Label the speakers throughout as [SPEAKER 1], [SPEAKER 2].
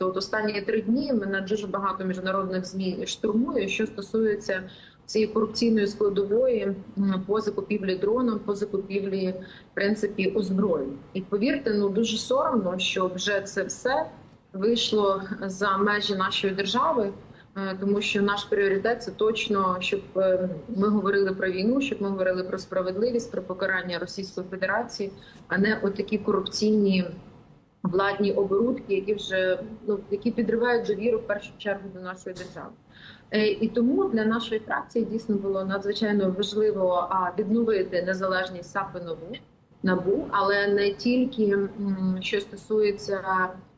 [SPEAKER 1] просто от останні три дні мене дуже багато міжнародних змі штурмує, що стосується цієї корупційної складової по закупівлі дроном, по закупівлі в принципі озброєнь. І повірте, ну дуже соромно, що вже це все вийшло за межі нашої держави. е, Тому що наш пріоритет це точно, щоб е, ми говорили про війну, щоб ми говорили про справедливість, про покарання Російської Федерації, а не отакі корупційні владні оборудки, які вже ну які підривають довіру в першу чергу до нашої держави. Е, І тому для нашої фракції дійсно було надзвичайно важливо відновити незалежність САП і НАБУ, НАБУ, але не тільки що стосується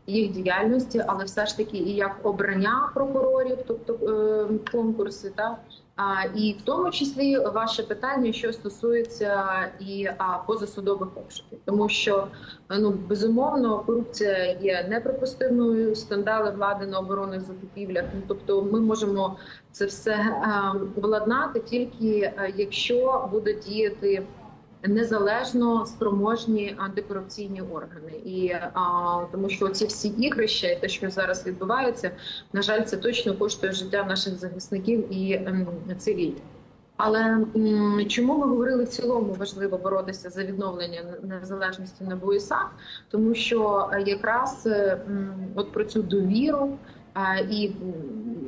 [SPEAKER 1] їх діяльності, але все ж таки і як обрання прокурорів, тобто е, конкурси, та і в тому числі ваше питання, що стосується і позасудових обшуків, тому що ну безумовно корупція є неприпустимою. Скандали влади на оборонних закупівлях. Ну тобто, ми можемо це все е, владнати тільки е, якщо буде діяти незалежно спроможні антикорупційні органи, і а, тому що ці всі ігрища, і те, що зараз відбувається, на жаль, це точно коштує життя наших захисників і ем, цивільних. Але чому ми говорили в цілому важливо боротися за відновлення незалежності НАБУ і? Тому що якраз е, от про цю довіру і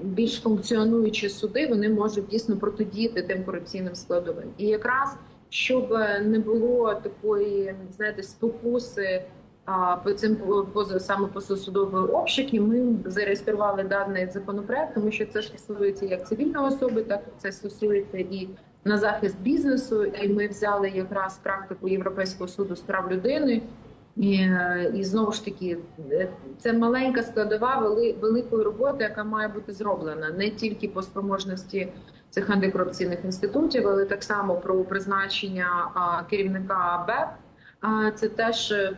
[SPEAKER 1] більш функціонуючі суди вони можуть дійсно протидіяти тим корупційним складовим. І якраз щоб не було такої, знаєте, спокуси по цим поза саме позасудової обшуки, ми зареєстрували даний законопроект, тому що це стосується як цивільної особи, так це стосується і на захист бізнесу. І ми взяли якраз практику Європейського суду з прав людини. І, і знову ж таки, це маленька складова вели, великої роботи, яка має бути зроблена не тільки по спроможності цих антикорупційних інститутів, але так само про призначення керівника БЕП. Це теж е,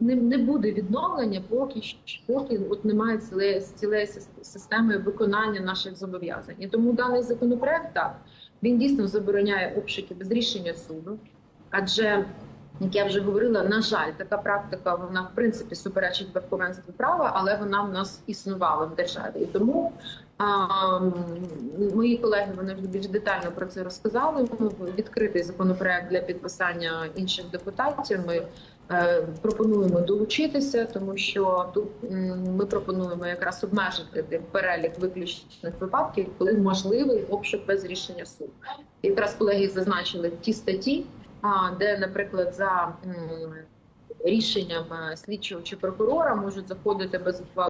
[SPEAKER 1] не, буде відновлення, поки поки от немає цілої, цілої системи виконання наших зобов'язань. І тому даний законопроект так він дійсно забороняє обшуки без рішення суду, адже як я вже говорила, на жаль, така практика вона в принципі суперечить верховенству права, але вона в нас існувала в державі. І тому а, мої колеги вони вже більш детально про це розказали. Ну, Відкритий законопроект для підписання інших депутатів. Ми е, пропонуємо долучитися, тому що тут ми пропонуємо якраз обмежити перелік виключних випадків, коли можливий обшук без рішення суду. Якраз колеги зазначили ті статті, де, наприклад, за рішенням е, слідчого чи прокурора можуть заходити без ухвали